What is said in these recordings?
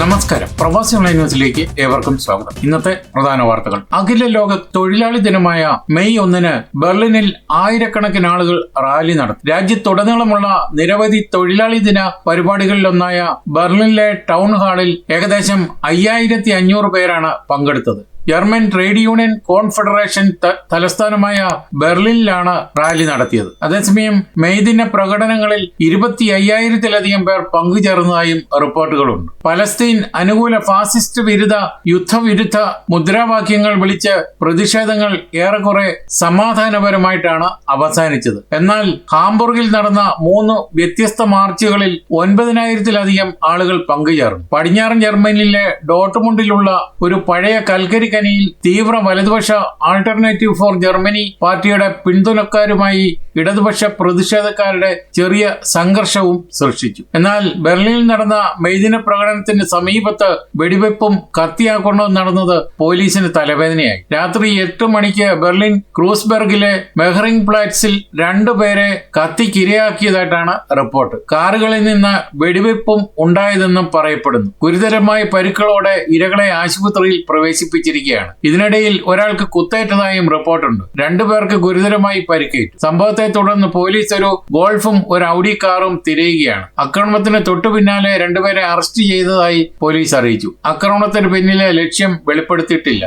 നമസ്കാരം. പ്രവാസി ഓൺലൈൻ ന്യൂസിലേക്ക് ഏവർക്കും സ്വാഗതം. ഇന്നത്തെ പ്രധാന വാർത്തകൾ. അഖില ലോക തൊഴിലാളി ദിനമായ മെയ് ഒന്നിന് ബെർലിനിൽ ആയിരക്കണക്കിന് ആളുകൾ റാലി നടത്തി. രാജ്യത്തുടനീളമുള്ള നിരവധി തൊഴിലാളി ദിന പരിപാടികളിലൊന്നായ ബെർലിനിലെ ടൗൺ ഹാളിൽ ഏകദേശം അയ്യായിരത്തി അഞ്ഞൂറ് പേരാണ് പങ്കെടുത്തത്. ജർമ്മൻ ട്രേഡ് യൂണിയൻ കോൺഫെഡറേഷൻ തലസ്ഥാനമായ ബെർലിനിലാണ് റാലി നടത്തിയത്. അതേസമയം മെയ്ദിന പ്രകടനങ്ങളിൽ ഇരുപത്തി അയ്യായിരത്തിലധികം പേർ പങ്കുചേർന്നതായും റിപ്പോർട്ടുകളുണ്ട്. പലസ്തീൻ അനുകൂല ഫാസിസ്റ്റ് വിരുദ്ധ യുദ്ധവിരുദ്ധ മുദ്രാവാക്യങ്ങൾ വിളിച്ച് പ്രതിഷേധങ്ങൾ ഏറെക്കുറെ സമാധാനപരമായിട്ടാണ് അവസാനിച്ചത്. എന്നാൽ ഹാംബുർഗിൽ നടന്ന മൂന്ന് വ്യത്യസ്ത മാർച്ചുകളിൽ ഒൻപതിനായിരത്തിലധികം ആളുകൾ പങ്കുചേർന്നു. പടിഞ്ഞാറൻ ജർമ്മനിയിലെ ഡോട്ട്മുണ്ടിലുള്ള ഒരു പഴയ കൽക്കരി ഖനിയിൽ തീവ്ര വലതുപക്ഷ ആൾട്ടർനേറ്റീവ് ഫോർ ജർമ്മനി പാർട്ടിയുടെ പിന്തുണക്കാരുമായി ഇടതുപക്ഷ പ്രതിഷേധക്കാരുടെ ചെറിയ സംഘർഷവും സൃഷ്ടിച്ചു. എന്നാൽ ബെർലിനിൽ നടന്ന മെയ്ദിന പ്രകടനത്തിന് സമീപത്ത് വെടിവെപ്പും കത്തിയാക്രമണവും നടന്നത് പോലീസിന് തലവേദനയായി. രാത്രി എട്ട് മണിക്ക് ബെർലിൻ ക്രൂസ്ബെർഗിലെ മെഹറിംഗ് പ്ലാറ്റ്സിൽ രണ്ടുപേരെ കത്തിക്കിരയാക്കിയതായിട്ടാണ് റിപ്പോർട്ട്. കാറുകളിൽ നിന്ന് വെടിവെപ്പും ഉണ്ടായതെന്നും പറയപ്പെടുന്നു. ഗുരുതരമായ പരിക്കുകളോടെ ഇരകളെ ആശുപത്രിയിൽ പ്രവേശിപ്പിച്ചിരിക്കുകയാണ് ഇതിനിടയിൽ ഒരാൾക്ക് കുത്തേറ്റതായും റിപ്പോർട്ടുണ്ട്. രണ്ടുപേർക്ക് ഗുരുതരമായി പരിക്കേറ്റു. സംഭവത്തെ തുടർന്ന് പോലീസ് ഒരു ഗോൾഫും ഒരു ഔഡി കാറും തിരയുകയാണ്. ആക്രമണത്തിന് തൊട്ടു പിന്നാലെ രണ്ടുപേരെ അറസ്റ്റ് ചെയ്തതായി പോലീസ് അറിയിച്ചു. ആക്രമണത്തിന് പിന്നിലെ ലക്ഷ്യം വെളിപ്പെടുത്തിയിട്ടില്ല.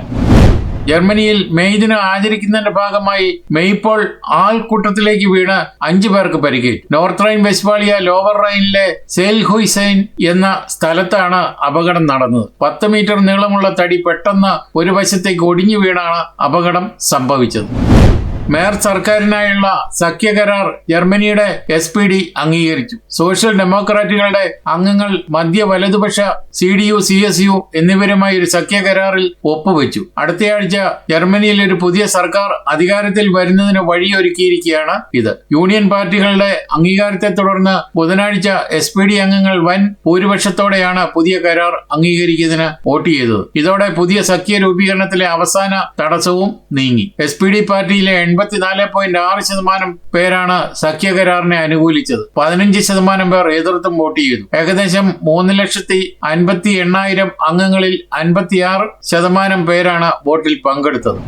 ജർമ്മനിയിൽ മെയ് ദിനം ആചരിക്കുന്നതിന്റെ ഭാഗമായി മെയ്പോൾ ആൾക്കൂട്ടത്തിലേക്ക് വീണ് അഞ്ചു പേർക്ക് പരിക്ക്. നോർത്ത് റൈൻ വെസ്റ്റ്വാളിയ ലോവർ റൈനിലെ സെൽഹുയ്സൈൻ എന്ന സ്ഥലത്താണ് അപകടം നടന്നത്. പത്ത് മീറ്റർ നീളമുള്ള തടി പെട്ടെന്ന് ഒരു വശത്തേക്ക് ഒടിഞ്ഞു വീണാണ് അപകടം സംഭവിച്ചത്. മേയർ സർക്കാരിനായുള്ള സഖ്യകരാർ ജർമ്മനിയുടെ എസ് പി ഡി അംഗീകരിച്ചു. സോഷ്യൽ ഡെമോക്രാറ്റുകളുടെ അംഗങ്ങൾ മധ്യ വലതുപക്ഷ C D U C S U എന്നിവരുമായി ഒരു സഖ്യകരാറിൽ ഒപ്പുവെച്ചു. അടുത്തയാഴ്ച ജർമ്മനിയിൽ ഒരു പുതിയ സർക്കാർ അധികാരത്തിൽ വരുന്നതിന് വഴിയൊരുക്കിയിരിക്കുകയാണ് ഇത്. യൂണിയൻ പാർട്ടികളുടെ അംഗീകാരത്തെ തുടർന്ന് ബുധനാഴ്ച എസ് പി ഡി അംഗങ്ങൾ വൻ ഭൂരിപക്ഷത്തോടെയാണ് പുതിയ കരാർ അംഗീകരിക്കുന്നതിന് വോട്ട് ചെയ്തത്. ഇതോടെ പുതിയ സഖ്യ രൂപീകരണത്തിലെ അവസാന തടസ്സവും നീങ്ങി. എസ് പി ഡി പാർട്ടിയിലെ എൺപത്തിനാല് പോയിന്റ് ആറ് ശതമാനം പേരാണ് സഖ്യകരാറിനെ അനുകൂലിച്ചത്. പതിനഞ്ച് ശതമാനം പേർ എതിർത്തും വോട്ട് ചെയ്തു. ഏകദേശം മൂന്ന് ലക്ഷത്തി അൻപത്തി എണ്ണായിരം അംഗങ്ങളിൽ അൻപത്തിയാറ് ശതമാനം പേരാണ് വോട്ടിൽ പങ്കെടുത്തത്.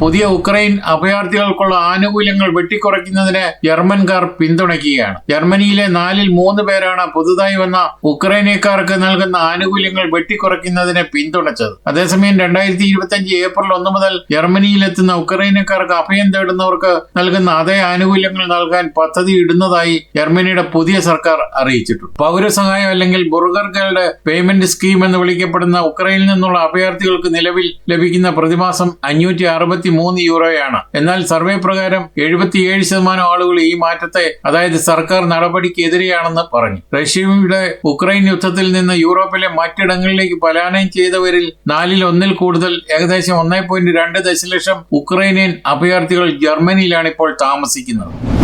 പുതിയ ഉക്രൈൻ അഭയാർത്ഥികൾക്കുള്ള ആനുകൂല്യങ്ങൾ വെട്ടിക്കുറയ്ക്കുന്നതിന് ജർമ്മൻകാർ പിന്തുണയ്ക്കുകയാണ്. ജർമ്മനിയിലെ നാലിൽ മൂന്ന് പേരാണ് പുതുതായി വന്ന ഉക്രൈനക്കാർക്ക് നൽകുന്ന ആനുകൂല്യങ്ങൾ വെട്ടിക്കുറയ്ക്കുന്നതിനെ പിന്തുണച്ചത്. അതേസമയം രണ്ടായിരത്തി ഇരുപത്തി അഞ്ച് ഏപ്രിൽ ഒന്ന് മുതൽ ജർമ്മനിയിലെത്തുന്ന ഉക്രൈനക്കാർക്ക് അഭയം തേടുന്നവർക്ക് നൽകുന്ന അതേ ആനുകൂല്യങ്ങൾ നൽകാൻ പദ്ധതി ഇടുന്നതായി ജർമ്മനിയുടെ പുതിയ സർക്കാർ അറിയിച്ചിട്ടുണ്ട്. പൗരസഹായം അല്ലെങ്കിൽ ബുർഗർകളുടെ പേയ്മെന്റ് സ്കീം എന്ന് വിളിക്കപ്പെടുന്ന ഉക്രൈനിൽ നിന്നുള്ള അഭയാർത്ഥികൾക്ക് നിലവിൽ ലഭിക്കുന്ന പ്രതിമാസം അഞ്ഞൂറ്റി മൂന്ന് യൂറോയാണ്. എന്നാൽ സർവേ പ്രകാരം എഴുപത്തിയേഴ് ശതമാനം ആളുകൾ ഈ മാറ്റത്തെ അതായത് സർക്കാർ നടപടിക്കെതിരെയാണെന്ന് പറഞ്ഞു. റഷ്യയുടെ ഉക്രൈൻ യുദ്ധത്തിൽ നിന്ന് യൂറോപ്പിലെ മറ്റിടങ്ങളിലേക്ക് പലായനം ചെയ്തവരിൽ നാലിൽ ഒന്നിൽ കൂടുതൽ ഏകദേശം ഒന്നേ പോയിന്റ് രണ്ട് ദശലക്ഷം ഉക്രൈനിയൻ അഭയാർത്ഥികൾ ജർമ്മനിയിലാണ് ഇപ്പോൾ താമസിക്കുന്നത്.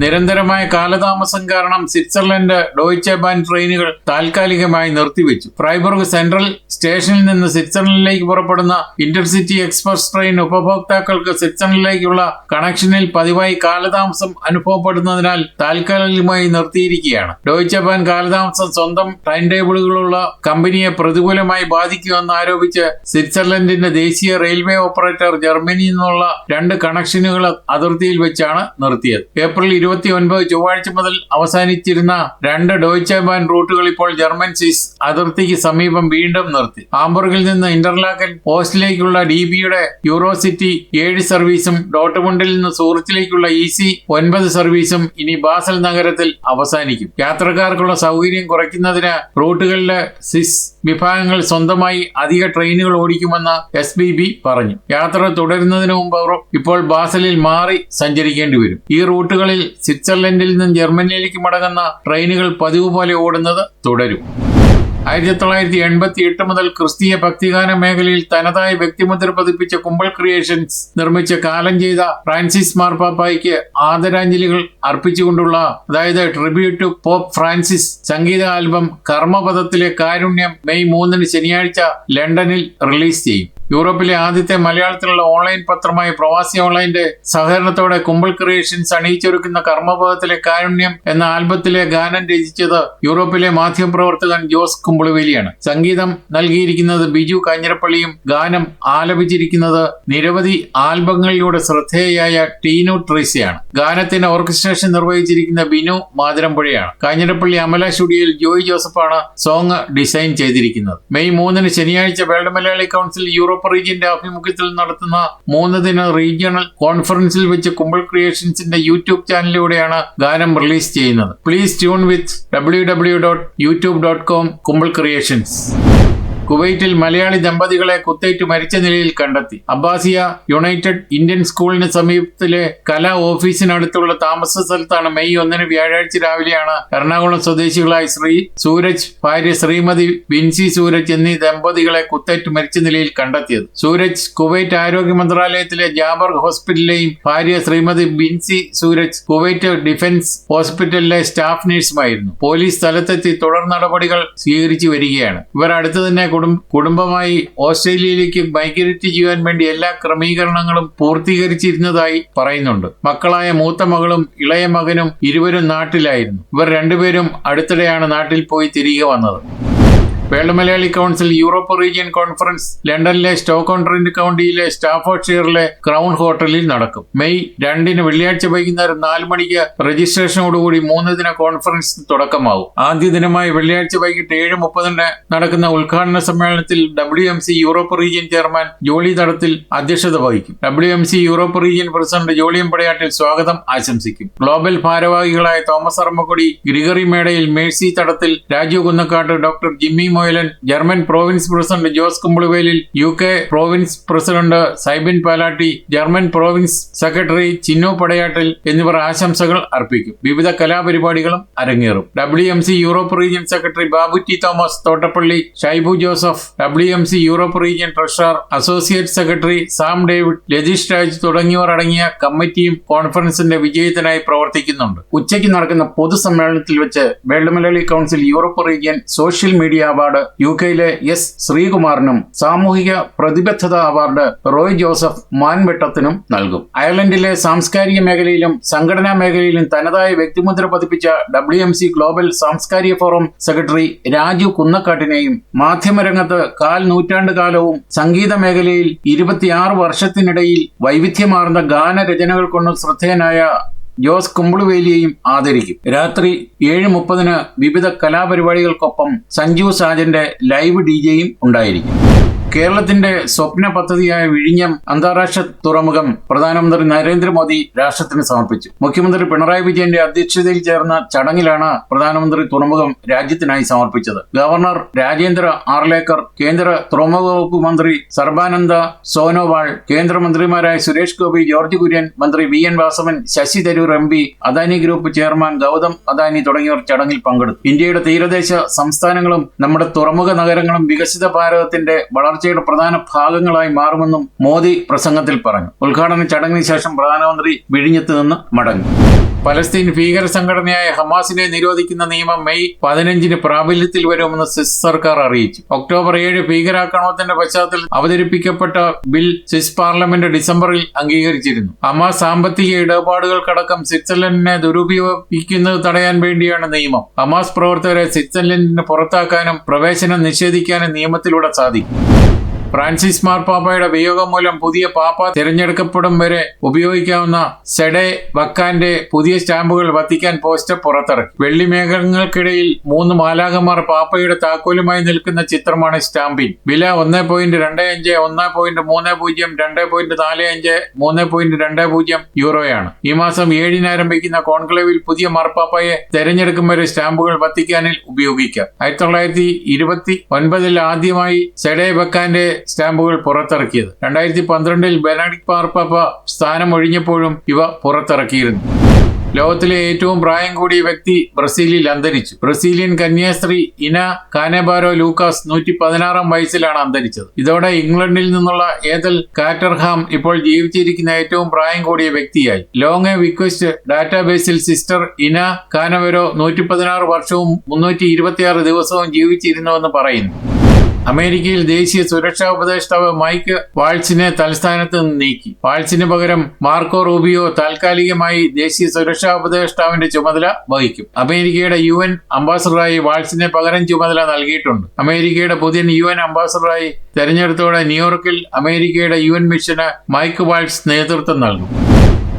നിരന്തരമായ കാലതാമസം കാരണം സ്വിറ്റ്സർലൻഡ് ഡോയ്ച്ചെ ബാൻ ട്രെയിനുകൾ താൽക്കാലികമായി നിർത്തിവെച്ചു. ഫ്രൈബർഗ് സെൻട്രൽ സ്റ്റേഷനിൽ നിന്ന് സ്വിറ്റ്സർലൻഡിലേക്ക് പുറപ്പെടുന്ന ഇന്റർസിറ്റി എക്സ്പ്രസ് ട്രെയിൻ ഉപഭോക്താക്കൾക്ക് സ്വിറ്റ്സർലൻഡിലേക്കുള്ള കണക്ഷനിൽ പതിവായി കാലതാമസം അനുഭവപ്പെടുന്നതിനാൽ താൽക്കാലികമായി നിർത്തിയിരിക്കുകയാണ്. ഡോയ്ച്ചെ ബാൻ കാലതാമസം സ്വന്തം ടൈം ടേബിളുകളുള്ള കമ്പനിയെ പ്രതികൂലമായി ബാധിക്കുമെന്ന് ആരോപിച്ച് സ്വിറ്റ്സർലൻഡിന്റെ ദേശീയ റെയിൽവേ ഓപ്പറേറ്റർ ജർമ്മനിയിൽ നിന്നുള്ള രണ്ട് കണക്ഷനുകൾ അതിർത്തിയിൽ വെച്ചാണ് നിർത്തിയത്. ഏപ്രിൽ ഇരുപത്തി ഒൻപത് ചൊവ്വാഴ്ച മുതൽ അവസാനിച്ചിരുന്ന രണ്ട് ഡോയ്ച്ചെ ബാൻ റൂട്ടുകൾ ഇപ്പോൾ ജർമ്മൻ സ്വിസ് അതിർത്തിക്ക് സമീപം വീണ്ടും നിർത്തി. ഹാംബർഗിൽ നിന്ന് ഇന്റർലാക്കൻ പോസ്റ്റിലേക്കുള്ള ഡി ബിയുടെ യൂറോസിറ്റി ഏഴ് സർവീസും ഡോട്ട്മുണ്ടിൽ നിന്ന് സൂറത്തിലേക്കുള്ള ഇ സി ഒൻപത് സർവീസും ഇനി ബാസൽ നഗരത്തിൽ അവസാനിക്കും. യാത്രക്കാർക്കുള്ള സൗകര്യം കുറയ്ക്കുന്നതിന് റൂട്ടുകളിലെ സിസ് വിഭാഗങ്ങൾ സ്വന്തമായി അധിക ട്രെയിനുകൾ ഓടിക്കുമെന്ന് എസ് ബി ബി പറഞ്ഞു. യാത്ര തുടരുന്നതിന് മുമ്പ് ഇപ്പോൾ ബാസലിൽ മാറി സഞ്ചരിക്കേണ്ടി വരും. ഈ റൂട്ടുകളിൽ സ്വിറ്റ്സർലൻഡിൽ നിന്നും ജർമ്മനിയിലേക്ക് മടങ്ങുന്ന ട്രെയിനുകൾ പതിവ് പോലെ ഓടുന്നത് തുടരും. ആയിരത്തി തൊള്ളായിരത്തി എൺപത്തി എട്ട് മുതൽ ക്രിസ്തീയ ഭക്തിഗാന മേഖലയിൽ തനതായ വ്യക്തിമുദ്ര പതിപ്പിച്ച കുമ്പൾ ക്രിയേഷൻസ് നിർമ്മിച്ച കാലം ചെയ്ത ഫ്രാൻസിസ് മാർപ്പാപ്പായ്ക്ക് ആദരാഞ്ജലികൾ അർപ്പിച്ചുകൊണ്ടുള്ള അതായത് ട്രിബ്യൂട്ട് ടു പോപ്പ് ഫ്രാൻസിസ് സംഗീത ആൽബം കർമ്മപഥത്തിലെ കാരുണ്യം മെയ് മൂന്നിന് ശനിയാഴ്ച ലണ്ടനിൽ റിലീസ് ചെയ്യും. യൂറോപ്പിലെ ആദ്യത്തെ മലയാളത്തിലുള്ള ഓൺലൈൻ പത്രമായ പ്രവാസി ഓൺലൈന്റെ സഹകരണത്തോടെ കുമ്പിൾ ക്രിയേഷൻസ് അണിയിച്ചൊരുക്കുന്ന കർമ്മപഥത്തിലെ കാരുണ്യം എന്ന ആൽബത്തിലെ ഗാനം രചിച്ചത് യൂറോപ്പിലെ മാധ്യമപ്രവർത്തകൻ ജോസ് കുമ്പിളുവേലിയാണ്. സംഗീതം നൽകിയിരിക്കുന്നത് ബിജു കാഞ്ഞിരപ്പള്ളിയും ഗാനം ആലപിച്ചിരിക്കുന്നത് നിരവധി ആൽബങ്ങളിലൂടെ ശ്രദ്ധേയയായ ടീനു ട്രീസയാണ്. ഗാനത്തിന് ഓർക്കസ്ട്രേഷൻ നിർവഹിച്ചിരിക്കുന്ന ബിനു മാതിരമ്പുഴയാണ്. കാഞ്ഞിരപ്പള്ളി അമല സ്റ്റുഡിയോയിൽ ജോയ് ജോസഫാണ് സോങ് ഡിസൈൻ ചെയ്തിരിക്കുന്നത്. മെയ് മൂന്നിന് ശനിയാഴ്ച വേൾഡ് മലയാളി കൗൺസിൽ യൂറോപ്പ് റീജിയന്റെ ആഭിമുഖ്യത്തിൽ നടത്തുന്ന മൂന്ന് ദിന റീജിയണൽ കോൺഫറൻസിൽ വെച്ച് കുമ്പൾ ക്രിയേഷൻസിന്റെ യൂട്യൂബ് ചാനലിലൂടെയാണ് ഗാനം റിലീസ് ചെയ്യുന്നത്. Please tune with W W dot YouTube dot com Kumbil Creations കുവൈറ്റിൽ മലയാളി ദമ്പതികളെ കുത്തേറ്റ് മരിച്ച നിലയിൽ കണ്ടെത്തി. അബ്ബാസിയ യുണൈറ്റഡ് ഇന്ത്യൻ സ്കൂളിന് സമീപത്തിലെ കലാ ഓഫീസിനടുത്തുള്ള താമസ സ്ഥലത്താണ് മെയ് ഒന്നിന് വ്യാഴാഴ്ച രാവിലെയാണ് എറണാകുളം സ്വദേശികളായ ശ്രീ സൂരജ് ഭാര്യ ശ്രീമതി ബിൻസി സൂരജ് എന്നീ ദമ്പതികളെ കുത്തേറ്റ് മരിച്ച നിലയിൽ കണ്ടെത്തിയത്. സൂരജ് കുവൈറ്റ് ആരോഗ്യ മന്ത്രാലയത്തിലെ ജാബർ ഹോസ്പിറ്റലിലെയും ഭാര്യ ശ്രീമതി ബിൻസി സൂരജ് കുവൈറ്റ് ഡിഫൻസ് ഹോസ്പിറ്റലിലെ സ്റ്റാഫ് നഴ്സുമായിരുന്നു. പോലീസ് സ്ഥലത്തെത്തി തുടർ നടപടികൾ സ്വീകരിച്ചു വരികയാണ്. ഇവർ അടുത്തു തന്നെ കുടും- കുടുംബമായി ഓസ്ട്രേലിയയിലേക്ക് മൈഗ്രേറ്റ് ചെയ്യാൻ വേണ്ടി എല്ലാ ക്രമീകരണങ്ങളും പൂർത്തീകരിച്ചിരുന്നതായി പറയുന്നുണ്ട്. മക്കളായ മൂത്ത മകളും ഇളയ മകനും ഇരുവരും നാട്ടിലായിരുന്നു. ഇവർ രണ്ടുപേരും അടുത്തിടെയാണ് നാട്ടിൽ പോയി തിരികെ വന്നത്. World Malayali council Europe region conference ലണ്ടനിലെ സ്റ്റോക്ക് ട്രെൻഡ് കൗണ്ടിയിലെ സ്റ്റാഫോർഡ്ഷെയറിലെ ക്രൗൺ ഹോട്ടലിൽ നടക്കും. മെയ് രണ്ടിന് വെള്ളിയാഴ്ച വൈകുന്നേരം നാല് മണിക്ക് രജിസ്ട്രേഷനോടുകൂടി മൂന്ന് ദിന കോൺഫറൻസ് തുടക്കമാവും ആദ്യ ദിനമായ വെള്ളിയാഴ്ച വൈകിട്ട് ഏഴ് മുപ്പതിന് നടക്കുന്ന ഉദ്ഘാടന സമ്മേളനത്തിൽ W M C Europe Region chairman Jolly Thadathil അധ്യക്ഷത വഹിക്കും. W M C Europe Region president Jolly M Padayattil സ്വാഗതം ആശംസിക്കും. ഗ്ലോബൽ ഭാരവാഹികളായ Thomas Arammakkodi Gregory Medayil Mercy Thadathil Raju Kunnakkattu doctor Jimmy Moyalan German province president Jose Kumpiluvelil U K province president Sybin Palatty German province secretary Chinnu Padayattil എന്നിവർ ആശംസകൾ അർപ്പിക്കും. വിവിധ കലാപരിപാടികളും അരങ്ങേറും. W M C Europe Region secretary Babu T Thomas Thottappally Shaibu Joseph W M C Europe Region treasurer associate secretary Sam David Latheesh Raj തുടങ്ങിയവർ അടങ്ങിയ കമ്മിറ്റിയും കോൺഫറൻസിന്റെ വിജയത്തിനായി പ്രവർത്തിക്കുന്നുണ്ട്. ഉച്ചയ്ക്ക് നടക്കുന്ന പൊതുസമ്മേളനത്തിൽ വെച്ച് World Malayali Council Europe Region social media award U കെയിലെ S ശ്രീകുമാറിനും സാമൂഹിക പ്രതിബദ്ധത അവാർഡ് റോയ് ജോസഫ് മാൻവെട്ടത്തിനും നൽകും. അയർലൻഡിലെ സാംസ്കാരിക മേഖലയിലും സംഘടനാ മേഖലയിലും തനതായ വ്യക്തിമുദ്ര പതിപ്പിച്ച ഡബ്ല്യു എം സി ഗ്ലോബൽ സാംസ്കാരിക ഫോറം സെക്രട്ടറി രാജു കുന്നക്കാട്ടിനെയും മാധ്യമരംഗത്ത് കാൽ നൂറ്റാണ്ട് കാലവും സംഗീത മേഖലയിൽ ഇരുപത്തിയാറ് വർഷത്തിനിടയിൽ വൈവിധ്യമാർന്ന ഗാനരചനകൾ കൊണ്ട് ശ്രദ്ധേയനായ ജോസ് കുമ്പിളുവേലിയെയും ആദരിക്കും. രാത്രി ഏഴ് മുപ്പതിന് വിവിധ കലാപരിപാടികൾക്കൊപ്പം സഞ്ജു സാജന്റെ ലൈവ് ഡി ജെയും ഉണ്ടായിരിക്കും. കേരളത്തിന്റെ സ്വപ്ന പദ്ധതിയായ വിഴിഞ്ഞം അന്താരാഷ്ട്ര തുറമുഖം പ്രധാനമന്ത്രി നരേന്ദ്രമോദി രാഷ്ട്രത്തിന് സമർപ്പിച്ചു. മുഖ്യമന്ത്രി പിണറായി വിജയന്റെ അധ്യക്ഷതയിൽ ചേർന്ന ചടങ്ങിലാണ് പ്രധാനമന്ത്രി തുറമുഖം രാജ്യത്തിനായി സമർപ്പിച്ചത്. ഗവർണർ രാജേന്ദ്ര ആർലേക്കർ കേന്ദ്ര തുറമുഖ വകുപ്പ് മന്ത്രി സർബാനന്ദ സോനോവാൾ കേന്ദ്രമന്ത്രിമാരായ സുരേഷ് ഗോപി ജോർജ് കുര്യൻ മന്ത്രി V N Vasavan Shashi Tharoor M P Adani group chairman Gautam Adani തുടങ്ങിയവർ ചടങ്ങിൽ പങ്കെടുത്തു. ഇന്ത്യയുടെ തീരദേശ സംസ്ഥാനങ്ങളും നമ്മുടെ തുറമുഖ നഗരങ്ങളും വികസിത ഭാരതത്തിന്റെ വളർച്ചയുടെ പ്രധാന ഭാഗങ്ങളായി മാറുമെന്നും മോദി പ്രസംഗത്തിൽ പറഞ്ഞു. ഉദ്ഘാടന ചടങ്ങിന് ശേഷം പ്രധാനമന്ത്രി വിഴിഞ്ഞത്ത് നിന്ന് മടങ്ങി. പലസ്തീൻ ഭീകര സംഘടനയായ ഹമാസിനെ നിരോധിക്കുന്ന നിയമം മെയ് പതിനഞ്ചിന് പ്രാബല്യത്തിൽ വരുമെന്ന് സ്വിസ് സർക്കാർ അറിയിച്ചു. ഒക്ടോബർ ഏഴ് ഭീകരാക്രമണത്തിന്റെ പശ്ചാത്തലത്തിൽ അവതരിപ്പിക്കപ്പെട്ട ബിൽ സ്വിസ് പാർലമെന്റ് ഡിസംബറിൽ അംഗീകരിച്ചിരുന്നു. ഹമാസ് സാമ്പത്തിക ഇടപാടുകൾക്കടക്കം സ്വിറ്റ്സർലൻഡിനെ ദുരുപയോഗിക്കുന്നത് തടയാൻ വേണ്ടിയാണ് നിയമം. ഹമാസ് പ്രവർത്തകരെ സ്വിറ്റ്സർലൻഡിന് പുറത്താക്കാനും പ്രവേശനം നിഷേധിക്കാനും നിയമത്തിലൂടെ സാധിക്കും. ഫ്രാൻസിസ് മാർപ്പാപ്പയുടെ വിയോഗം മൂലം പുതിയ പാപ്പ തിരഞ്ഞെടുക്കപ്പെടും വരെ ഉപയോഗിക്കാവുന്ന സെഡെ വക്കാന്റെ പുതിയ സ്റ്റാമ്പുകൾ വത്തിക്കാൻ പോസ്റ്റർ പുറത്തിറക്കി. വെള്ളിമേഘങ്ങൾക്കിടയിൽ മൂന്ന് മാലാകന്മാർ പാപ്പയുടെ താക്കോലുമായി നിൽക്കുന്ന ചിത്രമാണ് സ്റ്റാമ്പിൻ. വില ഒന്ന് പോയിന്റ് രണ്ട് അഞ്ച് ഒന്ന് പോയിന്റ് മൂന്ന് പൂജ്യം രണ്ട് പോയിന്റ് നാല് അഞ്ച് മൂന്ന് പോയിന്റ് രണ്ട് പൂജ്യം യൂറോയാണ്. ഈ മാസം ഏഴിന് ആരംഭിക്കുന്ന കോൺക്ലേവിൽ പുതിയ മാർപ്പാപ്പയെ തെരഞ്ഞെടുക്കും വരെ സ്റ്റാമ്പുകൾ വത്തിക്കാനിൽ ഉപയോഗിക്കാം. ആയിരത്തി തൊള്ളായിരത്തി ഇരുപത്തി ഒൻപതിൽ ആദ്യമായി സെഡേ ബക്കാന്റെ സ്റ്റാമ്പുകൾ പുറത്തിറക്കിയത്. രണ്ടായിരത്തി പന്ത്രണ്ടിൽ ബെനഡിക് പാർപ്പാപ്പ സ്ഥാനം ഒഴിഞ്ഞപ്പോഴും ഇവ പുറത്തിറക്കിയിരുന്നു. ലോകത്തിലെ ഏറ്റവും പ്രായം കൂടിയ വ്യക്തി ബ്രസീലിൽ അന്തരിച്ചു. ബ്രസീലിയൻ കന്യാസ്ത്രീ ഇന കാനബാരോ ലൂക്കാസ് നൂറ്റി പതിനാറാം വയസ്സിലാണ് അന്തരിച്ചത്. ഇതോടെ ഇംഗ്ലണ്ടിൽ നിന്നുള്ള ഏതൽ കാറ്റർഹാം ഇപ്പോൾ ജീവിച്ചിരിക്കുന്ന ഏറ്റവും പ്രായം കൂടിയ വ്യക്തിയായി. ലോങ് റിക്വസ്റ്റ് ഡാറ്റാബേസിൽ സിസ്റ്റർ ഇന കാനവരോ നൂറ്റി പതിനാറ് വർഷവും മുന്നൂറ്റി ഇരുപത്തിയാറ് ദിവസവും ജീവിച്ചിരുന്നുവെന്ന് പറയുന്നു. അമേരിക്കയിൽ ദേശീയ സുരക്ഷാ ഉപദേഷ്ടാവ് മൈക്ക് വാൾസിനെ തലസ്ഥാനത്ത് നിന്ന് നീക്കി. വാൾസിന് പകരം മാർക്കോ റൂബിയോ താൽക്കാലികമായി ദേശീയ സുരക്ഷാ ഉപദേഷ്ടാവിന്റെ ചുമതല വഹിക്കും. അമേരിക്കയുടെ യു എൻ അംബാസഡറായി വാൾസിനെ പകരം ചുമതല നൽകിയിട്ടുണ്ട്. അമേരിക്കയുടെ പുതിയ യു എൻ അംബാസഡറായി തെരഞ്ഞെടുത്തോടെ ന്യൂയോർക്കിൽ അമേരിക്കയുടെ യു എൻ മിഷന് മൈക്ക് വാൾസ് നേതൃത്വം നൽകും.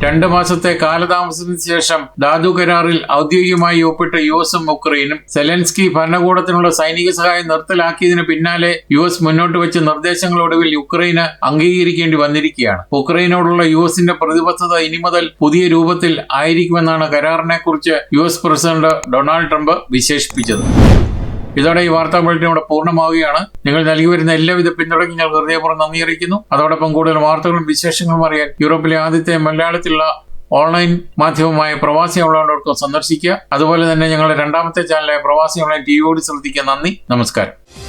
രണ്ട് മാസത്തെ കാലതാമസത്തിന് ശേഷം ധാതു കരാറിൽ ഔദ്യോഗികമായി ഒപ്പിട്ട യു എസും ഉക്രൈനും സെലൻസ്കി ഭരണകൂടത്തിനുള്ള സൈനിക സഹായം നിർത്തലാക്കിയതിന് പിന്നാലെ യു എസ് മുന്നോട്ട് വെച്ച നിർദ്ദേശങ്ങളൊടുവിൽ യുക്രൈന് അംഗീകരിക്കേണ്ടി വന്നിരിക്കുകയാണ്. ഉക്രൈനോടുള്ള യു എസിന്റെ പ്രതിബദ്ധത ഇനി മുതൽ പുതിയ രൂപത്തിൽ ആയിരിക്കുമെന്നാണ് കരാറിനെ കുറിച്ച് U S president Donald Trump വിശേഷിപ്പിച്ചത്. ഇതോടെ ഈ വാർത്താ ബുള്ളറ്റിൻ ഇവിടെ പൂർണമാവുകയാണ്. നിങ്ങൾ നൽകി വരുന്ന എല്ലാവിധ പിന്തുണയ്ക്കും ഞങ്ങൾ ഹൃദയപൂർവം നന്ദി അറിയിക്കുന്നു. അതോടൊപ്പം കൂടുതൽ വാർത്തകളും വിശേഷങ്ങളും അറിയാൻ യൂറോപ്പിലെ ആദ്യത്തെ മലയാളത്തിലുള്ള ഓൺലൈൻ മാധ്യമമായ പ്രവാസി ഓൺലൈൻ സന്ദർശിക്കുക. അതുപോലെ തന്നെ ഞങ്ങളുടെ രണ്ടാമത്തെ ചാനലായ പ്രവാസി ഓൺലൈൻ ടി വിയോട് ശ്രദ്ധിക്കുക. നന്ദി. നമസ്കാരം.